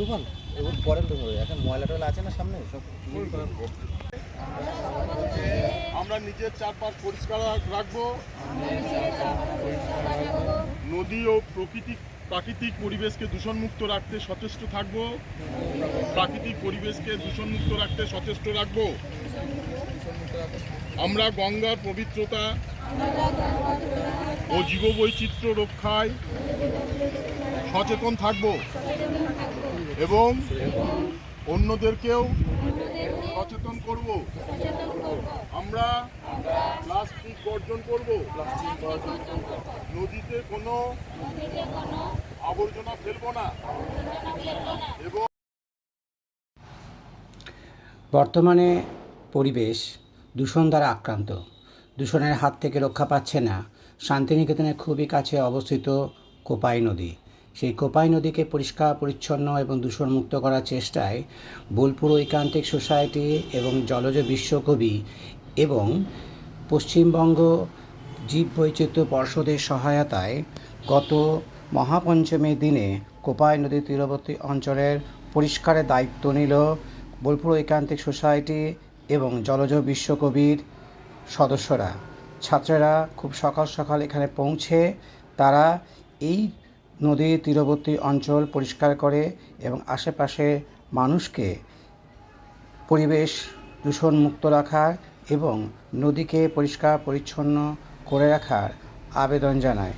এবার পরের এখন ময়লা টয়লা আছে না সামনে? সব। আমরা নিজের চারপাশ পরিষ্কার রাখব। নদী ও প্রকৃতিক, প্রাকৃতিক পরিবেশকে দূষণমুক্ত রাখতে সচেষ্ট থাকব। প্রাকৃতিক পরিবেশকে দূষণমুক্ত রাখতে সচেষ্ট রাখব। আমরা গঙ্গার পবিত্রতা ও জীববৈচিত্র্য রক্ষায় সচেতন থাকব এবং অন্যদেরকেও সচেতন করব। আমরা প্লাস্টিক বর্জন করব। নদীতে কোনো আবর্জনা ফেলব না। এবং বর্তমানে পরিবেশ দূষণ দ্বারা আক্রান্ত। দূষণের হাত থেকে রক্ষা পাচ্ছে না। শান্তিনিকেতনের খুবই কাছে অবস্থিত কোপাই নদী। সেই কোপাই নদীকে পরিষ্কার, পরিচ্ছন্ন এবং দূষণমুক্ত করার চেষ্টায় বোলপুর ঐকান্তিক সোসাইটি এবং জলজ বিশ্বকবি এবং পশ্চিমবঙ্গ জীব বৈচিত্র্য পর্ষদের সহায়তায় গত মহাপঞ্চমীর দিনে কোপাই নদীর তীরবর্তী অঞ্চলের পরিষ্কারের দায়িত্ব নিল বোলপুর ঐকান্তিক সোসাইটি এবং জলজ বিশ্বকবির সদস্যরা। ছাত্রেরা খুব সকাল সকাল এখানে পৌঁছে তারা এই নদীর তীরবর্তী অঞ্চল পরিষ্কার করে এবং আশেপাশে মানুষকে পরিবেশ দূষণমুক্ত রাখার এবং নদীকে পরিষ্কার পরিচ্ছন্ন করে রাখার আবেদন জানায়।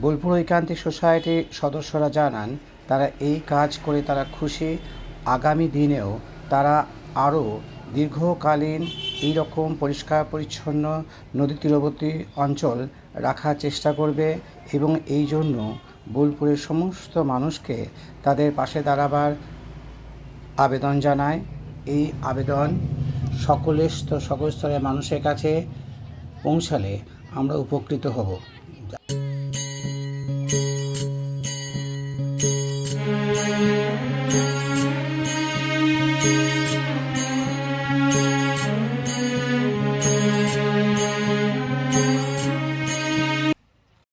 বোলপুর ঐকান্তিক সোসাইটির সদস্যরা জানান, তারা এই কাজ করে তারা খুশি। আগামী দিনেও তারা আরও দীর্ঘকালীন এই রকম পরিষ্কার পরিচ্ছন্ন নদী তীরবর্তী অঞ্চল রাখার চেষ্টা করবে এবং এই জন্য বোলপুরের সমস্ত মানুষকে তাদের পাশে দাঁড়াবার আবেদন জানায়। এই আবেদন সকলের সকল স্তরের মানুষের কাছে পৌঁছালে আমরা উপকৃত হব।